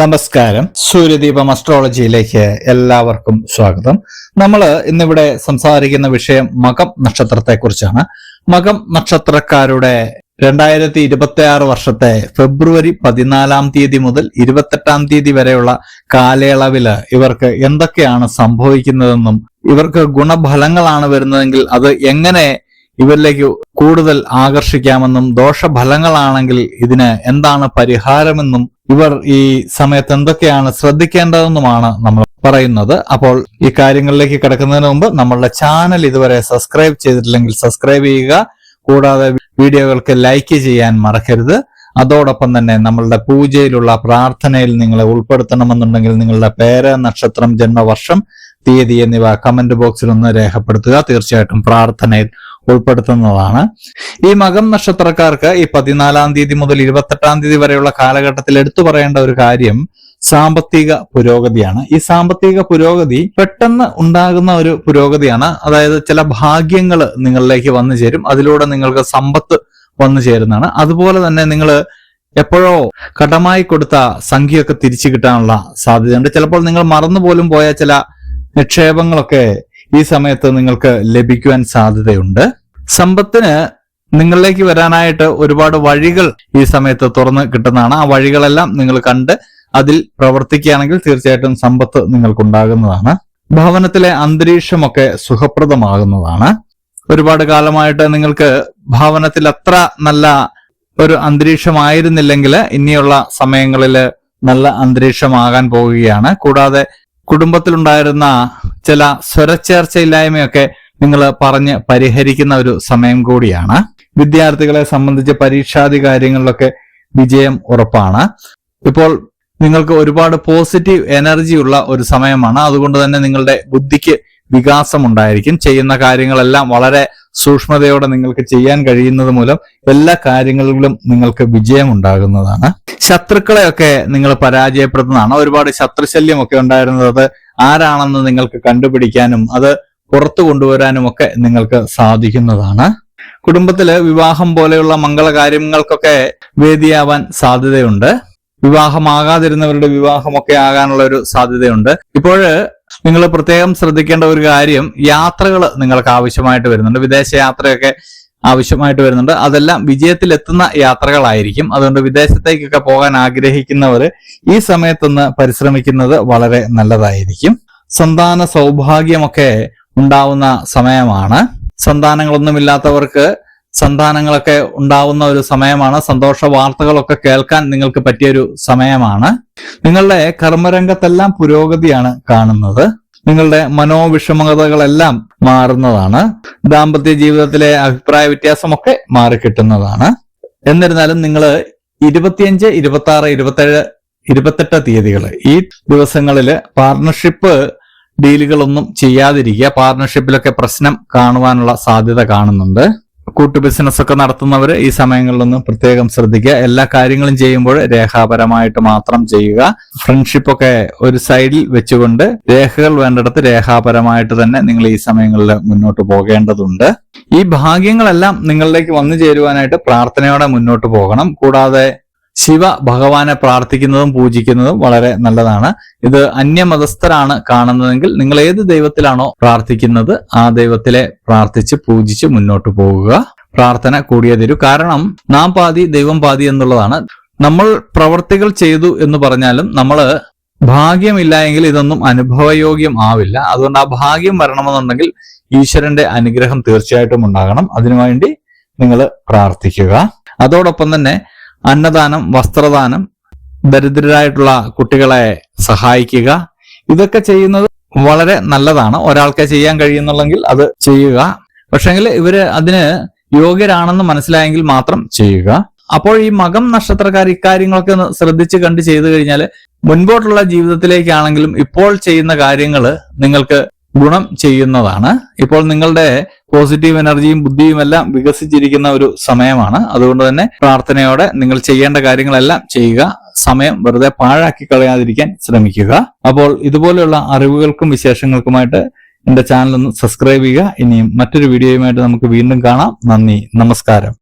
നമസ്കാരം. സൂര്യദീപം അസ്ട്രോളജിയിലേക്ക് എല്ലാവർക്കും സ്വാഗതം. നമ്മൾ ഇന്നിവിടെ സംസാരിക്കുന്ന വിഷയം മകം നക്ഷത്രത്തെ കുറിച്ചാണ് മകം നക്ഷത്രക്കാരുടെ രണ്ടായിരത്തി ഇരുപത്തി ആറ് വർഷത്തെ ഫെബ്രുവരി പതിനാലാം തീയതി മുതൽ ഇരുപത്തെട്ടാം തീയതി വരെയുള്ള കാലയളവിൽ ഇവർക്ക് എന്തൊക്കെയാണ് സംഭവിക്കുന്നതെന്നും ഇവർക്ക് ഗുണഫലങ്ങളാണ് വരുന്നതെങ്കിൽ അത് എങ്ങനെ ഇവരിലേക്ക് കൂടുതൽ ആകർഷിക്കാമെന്നും ദോഷഫലങ്ങളാണെങ്കിൽ ഇതിന് എന്താണ് പരിഹാരമെന്നും ഇവർ ഈ സമയത്ത് എന്തൊക്കെയാണ് ശ്രദ്ധിക്കേണ്ടതെന്നുമാണ് നമ്മൾ പറയുന്നത്. അപ്പോൾ ഈ കാര്യങ്ങളിലേക്ക് കിടക്കുന്നതിന് മുമ്പ് നമ്മളുടെ ചാനൽ ഇതുവരെ സബ്സ്ക്രൈബ് ചെയ്തിട്ടില്ലെങ്കിൽ സബ്സ്ക്രൈബ് ചെയ്യുക. കൂടാതെ വീഡിയോകൾക്ക് ലൈക്ക് ചെയ്യാൻ മറക്കരുത്. അതോടൊപ്പം തന്നെ നമ്മളുടെ പൂജയിലുള്ള പ്രാർത്ഥനയിൽ നിങ്ങളെ ഉൾപ്പെടുത്തണമെന്നുണ്ടെങ്കിൽ നിങ്ങളുടെ പേര് നക്ഷത്രം ജന്മവർഷം തീയതി എന്നിവ കമന്റ് ബോക്സിൽ ഒന്ന് രേഖപ്പെടുത്തുക. തീർച്ചയായിട്ടും പ്രാർത്ഥനയിൽ ഉൾപ്പെടുത്തുന്നതാണ്. ഈ മകം നക്ഷത്രക്കാർക്ക് ഈ പതിനാലാം തീയതി മുതൽ ഇരുപത്തെട്ടാം തീയതി വരെയുള്ള കാലഘട്ടത്തിൽ എടുത്തു പറയേണ്ട ഒരു കാര്യം സാമ്പത്തിക പുരോഗതിയാണ്. ഈ സാമ്പത്തിക പുരോഗതി പെട്ടെന്ന് ഉണ്ടാകുന്ന ഒരു പുരോഗതിയാണ്. അതായത് ചില ഭാഗ്യങ്ങൾ നിങ്ങളിലേക്ക് വന്നു ചേരും. അതിലൂടെ നിങ്ങൾക്ക് സമ്പത്ത് വന്നു ചേരുന്നതാണ്. അതുപോലെ തന്നെ നിങ്ങൾ എപ്പോഴോ കടമായി കൊടുത്ത സംഖ്യയൊക്കെ തിരിച്ചു കിട്ടാനുള്ള സാധ്യതയുണ്ട്. ചിലപ്പോൾ നിങ്ങൾ മറന്നു പോലും പോയ ചില നിക്ഷേപങ്ങളൊക്കെ ഈ സമയത്ത് നിങ്ങൾക്ക് ലഭിക്കുവാൻ സാധ്യതയുണ്ട്. സമ്പത്തിന് നിങ്ങളിലേക്ക് വരാനായിട്ട് ഒരുപാട് വഴികൾ ഈ സമയത്ത് തുറന്ന് കിട്ടുന്നതാണ്. ആ വഴികളെല്ലാം നിങ്ങൾ കണ്ട് അതിൽ പ്രവർത്തിക്കുകയാണെങ്കിൽ തീർച്ചയായിട്ടും സമ്പത്ത് നിങ്ങൾക്കുണ്ടാകുന്നതാണ്. ഭവനത്തിലെ അന്തരീക്ഷമൊക്കെ സുഖപ്രദമാകുന്നതാണ്. ഒരുപാട് കാലമായിട്ട് നിങ്ങൾക്ക് ഭവനത്തിൽ അത്ര നല്ല ഒരു അന്തരീക്ഷമായിരുന്നില്ലെങ്കിൽ ഇനിയുള്ള സമയങ്ങളിൽ നല്ല അന്തരീക്ഷമാകാൻ പോവുകയാണ്. കൂടാതെ കുടുംബത്തിലുണ്ടായിരുന്ന ചില സ്വരച്ചേർച്ചയില്ലായ്മയൊക്കെ നിങ്ങൾ പറഞ്ഞ് പരിഹരിക്കുന്ന ഒരു സമയം കൂടിയാണ്. വിദ്യാർത്ഥികളെ സംബന്ധിച്ച് പരീക്ഷാദി കാര്യങ്ങളിലൊക്കെ വിജയം ഉറപ്പാണ്. ഇപ്പോൾ നിങ്ങൾക്ക് ഒരുപാട് പോസിറ്റീവ് എനർജി ഉള്ള ഒരു സമയമാണ്. അതുകൊണ്ട് തന്നെ നിങ്ങളുടെ ബുദ്ധിക്ക് വികാസം ഉണ്ടായിരിക്കും ചെയ്യുന്ന കാര്യങ്ങളെല്ലാം വളരെ സൂക്ഷ്മതയോടെ നിങ്ങൾക്ക് ചെയ്യാൻ കഴിയുന്നത് മൂലം എല്ലാ കാര്യങ്ങളിലും നിങ്ങൾക്ക് വിജയം ഉണ്ടാകുന്നതാണ് ശത്രുക്കളെയൊക്കെ നിങ്ങൾ പരാജയപ്പെടുത്തുന്നതാണ് ഒരുപാട് ശത്രുശല്യമൊക്കെ ഉണ്ടായിരുന്നത് ആരാണെന്ന് നിങ്ങൾക്ക് കണ്ടുപിടിക്കാനും അത് പുറത്തു കൊണ്ടുവരാനും ഒക്കെ നിങ്ങൾക്ക് സാധിക്കുന്നതാണ്. കുടുംബത്തിൽ വിവാഹം പോലെയുള്ള മംഗളകാര്യങ്ങൾക്കൊക്കെ വേദിയാവാൻ സാധ്യതയുണ്ട്. വിവാഹമാകാതിരുന്നവരുടെ വിവാഹമൊക്കെ ആകാനുള്ള ഒരു സാധ്യതയുണ്ട്. ഇപ്പോഴ് നിങ്ങൾ പ്രത്യേകം ശ്രദ്ധിക്കേണ്ട ഒരു കാര്യം യാത്രകൾ നിങ്ങൾക്ക് ആവശ്യമായിട്ട് വരുന്നുണ്ട്. വിദേശ യാത്രയൊക്കെ ആവശ്യമായിട്ട് വരുന്നുണ്ട്. അതെല്ലാം വിജയത്തിലെത്തുന്ന യാത്രകളായിരിക്കും. അതുകൊണ്ട് വിദേശത്തേക്കൊക്കെ പോകാൻ ആഗ്രഹിക്കുന്നവർ ഈ സമയത്തൊന്ന് പരിശ്രമിക്കുന്നത് വളരെ നല്ലതായിരിക്കും. സന്താന സൗഭാഗ്യമൊക്കെ ഉണ്ടാവുന്ന സമയമാണ്. സന്താനങ്ങളൊന്നുമില്ലാത്തവർക്ക് സന്താനങ്ങളൊക്കെ ഉണ്ടാവുന്ന ഒരു സമയമാണ്. സന്തോഷ വാർത്തകളൊക്കെ കേൾക്കാൻ നിങ്ങൾക്ക് പറ്റിയൊരു സമയമാണ്. നിങ്ങളുടെ കർമ്മരംഗത്തെല്ലാം പുരോഗതിയാണ് കാണുന്നത്. നിങ്ങളുടെ മനോവിഷമതകളെല്ലാം മാറുന്നതാണ്. ദാമ്പത്യ ജീവിതത്തിലെ അഭിപ്രായ വ്യത്യാസമൊക്കെ മാറിക്കിട്ടുന്നതാണ്. എന്നിരുന്നാലും നിങ്ങൾ ഇരുപത്തിയഞ്ച് ഇരുപത്തി ആറ് ഇരുപത്തേഴ് ഇരുപത്തെട്ട് തീയതികൾ ഈ ദിവസങ്ങളിൽ പാർട്ണർഷിപ്പ് ഡീലുകളൊന്നും ചെയ്യാതിരിക്കുക. പാർട്ണർഷിപ്പിലൊക്കെ പ്രശ്നം കാണുവാനുള്ള സാധ്യത കാണുന്നുണ്ട്. കൂട്ടു ബിസിനസ് ഒക്കെ നടത്തുന്നവർ ഈ സമയങ്ങളിലൊന്നും പ്രത്യേകം ശ്രദ്ധിക്കുക. എല്ലാ കാര്യങ്ങളും ചെയ്യുമ്പോൾ രേഖാപരമായിട്ട് മാത്രം ചെയ്യുക. ഫ്രണ്ട്ഷിപ്പ് ഒക്കെ ഒരു സൈഡിൽ വെച്ചുകൊണ്ട് രേഖകൾ വേണ്ടിടത്ത് രേഖാപരമായിട്ട് തന്നെ നിങ്ങൾ ഈ സമയങ്ങളിൽ മുന്നോട്ട് പോകേണ്ടതുണ്ട്. ഈ ഭാഗ്യങ്ങളെല്ലാം നിങ്ങളിലേക്ക് വന്നു ചേരുവാനായിട്ട് പ്രാർത്ഥനയോടെ മുന്നോട്ട് പോകണം. കൂടാതെ ശിവ ഭഗവാനെ പ്രാർത്ഥിക്കുന്നതും പൂജിക്കുന്നതും വളരെ നല്ലതാണ്. ഇത് അന്യമതസ്ഥരാണ് കാണുന്നതെങ്കിൽ നിങ്ങൾ ഏത് ദൈവത്തിലാണോ പ്രാർത്ഥിക്കുന്നത് ആ ദൈവത്തിലെ പ്രാർത്ഥിച്ച് പൂജിച്ച് മുന്നോട്ട് പോകുക. പ്രാർത്ഥന കൂടിയേ തരൂ കാരണം നാം പാതി ദൈവം പാതി എന്നുള്ളതാണ്. നമ്മൾ പ്രവർത്തികൾ ചെയ്തു എന്ന് പറഞ്ഞാലും നമ്മൾ ഭാഗ്യമില്ല എങ്കിൽ ഇതൊന്നും അനുഭവയോഗ്യം ആവില്ല. അതുകൊണ്ട് ആ ഭാഗ്യം വരണമെന്നുണ്ടെങ്കിൽ ഈശ്വരന്റെ അനുഗ്രഹം തീർച്ചയായിട്ടും ഉണ്ടാകണം. അതിനുവേണ്ടി നിങ്ങൾ പ്രാർത്ഥിക്കുക. അതോടൊപ്പം തന്നെ അന്നദാനം വസ്ത്രദാനം ദരിദ്രരായിട്ടുള്ള കുട്ടികളെ സഹായിക്കുക. ഇതൊക്കെ ചെയ്യുന്നത് വളരെ നല്ലതാണ്. ഒരാൾക്ക് ചെയ്യാൻ കഴിയുന്നുള്ളെങ്കിൽ അത് ചെയ്യുക. പക്ഷെങ്കിൽ ഇവർ അതിന് യോഗ്യരാണെന്ന് മനസ്സിലായെങ്കിൽ മാത്രം ചെയ്യുക. അപ്പോൾ ഈ മകം നക്ഷത്രക്കാർ ഇക്കാര്യങ്ങളൊക്കെ ശ്രദ്ധിച്ച് കണ്ട് ചെയ്തു കഴിഞ്ഞാൽ മുൻപോട്ടുള്ള ജീവിതത്തിലേക്കാണെങ്കിലും ഇപ്പോൾ ചെയ്യുന്ന കാര്യങ്ങൾ നിങ്ങൾക്ക് ഗുണം ചെയ്യുന്നതാണ്. ഇപ്പോൾ നിങ്ങളുടെ പോസിറ്റീവ് എനർജിയും ബുദ്ധിയും എല്ലാം വികസിച്ചിരിക്കുന്ന ഒരു സമയമാണ്. അതുകൊണ്ട് തന്നെ പ്രാർത്ഥനയോടെ നിങ്ങൾ ചെയ്യേണ്ട കാര്യങ്ങളെല്ലാം ചെയ്യുക. സമയം വെറുതെ പാഴാക്കി കളയാതിരിക്കാൻ ശ്രമിക്കുക. അപ്പോൾ ഇതുപോലെയുള്ള അറിവുകൾക്കും വിശേഷങ്ങൾക്കുമായിട്ട് എന്റെ ചാനൽ ഒന്ന് സബ്സ്ക്രൈബ് ചെയ്യുക. ഇനിയും മറ്റൊരു വീഡിയോയുമായിട്ട് നമുക്ക് വീണ്ടും കാണാം. നന്ദി. നമസ്കാരം.